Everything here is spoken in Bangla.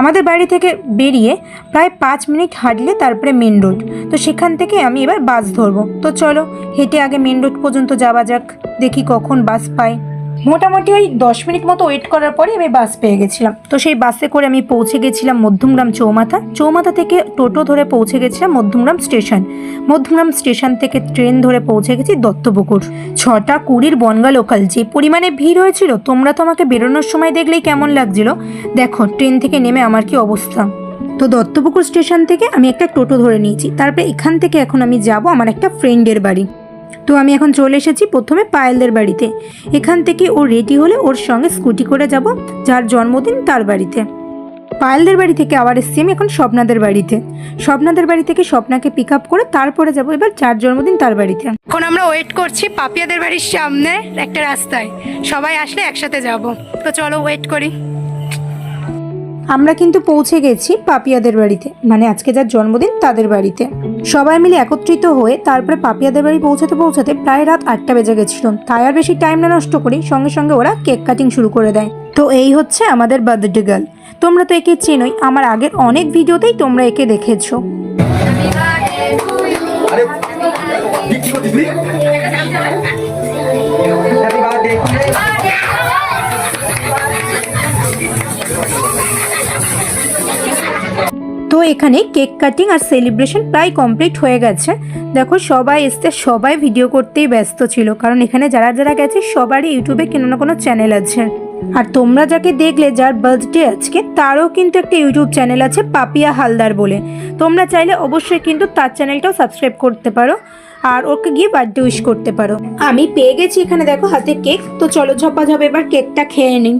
আমাদের বাড়ি থেকে বেরিয়ে প্রায় পাঁচ মিনিট হাঁটলে তারপরে মেন রোড। তো সেখান থেকে আমি এবার বাস ধরবো। তো চলো, হেঁটে আগে মেন রোড পর্যন্ত যাওয়া যাক, দেখি কখন বাস পাই। মোটামুটি ওই দশ মিনিট মতো ওয়েট করার পরে আমি বাস পেয়ে গেছিলাম। তো সেই বাসে করে আমি পৌঁছে গেছিলাম মধ্যমগ্রাম চৌমাথা। চৌমাথা থেকে টোটো ধরে পৌঁছে গেছিলাম মধ্যমগ্রাম স্টেশন মধ্যমগ্রাম স্টেশন থেকে ট্রেন ধরে পৌঁছে গেছি দত্তপুকুর। ছটা কুড়ির বনগা লোকাল যে পরিমাণে ভিড় হয়েছিল, তোমরা তো আমাকে বেরোনোর সময় দেখলেই কেমন লাগছিল। দেখো ট্রেন থেকে নেমে আমার কি অবস্থা? তো দত্তপুকুর স্টেশন থেকে আমি একটা টোটো ধরে নিয়েছি। তারপরে এখান থেকে এখন আমি যাব আমার একটা ফ্রেন্ডের বাড়ি। তো আমি এখন চলে এসেছি প্রথমে পায়েলদের বাড়িতে। এখান থেকে ও রেডি হলে ওর সঙ্গে স্কুটি করে যাব, যার জন্মদিন তার বাড়িতে। পায়েলদের বাড়ি থেকে আবার এসছি আমি এখন স্বপ্নাদের বাড়িতে। স্বপ্নাদের বাড়ি থেকে স্বপ্নাকে পিক আপ করে তারপরে যাব এবার যার জন্মদিন তার বাড়িতে। এখন আমরা ওয়েট করছি পাপিয়াদের বাড়ির সামনে একটা রাস্তায়। সবাই আসলে একসাথে যাব। তো চলো ওয়েট করি। আমরা কিন্তু পৌঁছে গেছি পাপিয়াদের বাড়িতে মানে আজকে যার জন্মদিন তাদের বাড়িতে। সবাই মিলে একত্রিত হয়ে তারপরে পাপিয়াদের বাড়ি পৌঁছাতে পৌঁছাতে প্রায় রাত আটটা বেজে গেছিল। তাই আর বেশি টাইম না নষ্ট করি সঙ্গে সঙ্গে ওরা কেক কাটিং শুরু করে দেয়। তো এই হচ্ছে আমাদের বার্থডে গার্ল তোমরা তো একে চেনোই আমার আগের অনেক ভিডিওতেই তোমরা একে দেখেছ। তো এখানে কেক কাটিং আর সেলিব্রেশন প্রায় কমপ্লিট হয়ে গেছে। দেখো, সবাই এসতে সবাই ভিডিও করতেই ব্যস্ত ছিল, কারণ এখানে যারা যারা গেছে, সবারই ইউটিউবে কোনো না কোনো চ্যানেল আছে। আর তোমরা যাকে দেখলে, যার বার্থডে আজকে, তারও কিন্তু একটা ইউটিউব চ্যানেল আছে, পাপিয়া হালদার বলে। তোমরা চাইলে অবশ্যই কিন্তু তার চ্যানেলটাও সাবস্ক্রাইব করতে পারো, আর ওকে গিয়ে বার্থডে উইশ করতে পারো। আমি পেয়ে গেছি এখানে, দেখো, হাতে কেক। তো চলো, ঝপাঝপ এবার কেকটা খেয়ে নিই।